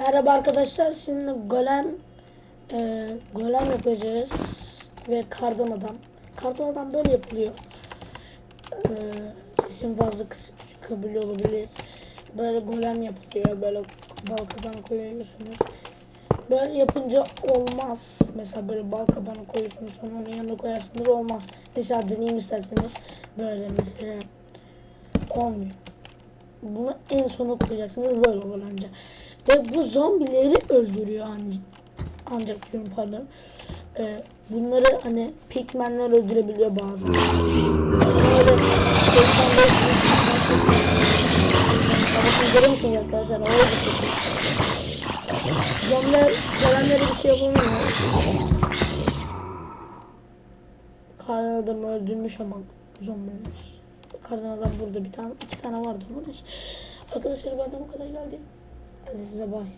Merhaba arkadaşlar. Şimdi golem e, golem yapacağız ve kardan adam. Kardan adam böyle yapılıyor. E, sesim fazla kıs- çıkabiliyor olabilir. Böyle golem yapılıyor. Böyle balkaban koyuyorsunuz. Böyle yapınca olmaz. Mesela böyle bal kabağını koyuyorsunuz sonra onun yanına koyarsanız olmaz. Mesela deneyim isterseniz böyle mesela olmuyor. Bunu en sona koyacaksınız böyle olur ancak. Ve bu zombileri öldürüyor ancak. Ancak diyorum pardon. Ee, bunları hani pigmenler öldürebiliyor bazen. Böyle 85 Bakın görüyor musunuz arkadaşlar? Gidiyor. Zombiler gelenlere bir şey yapamıyor. Kardan adam öldürmüş ama zombiler. Kardan adam burada bir tane iki tane vardı. Arkadaşlar benden bu kadar geldi. Hadi size bay.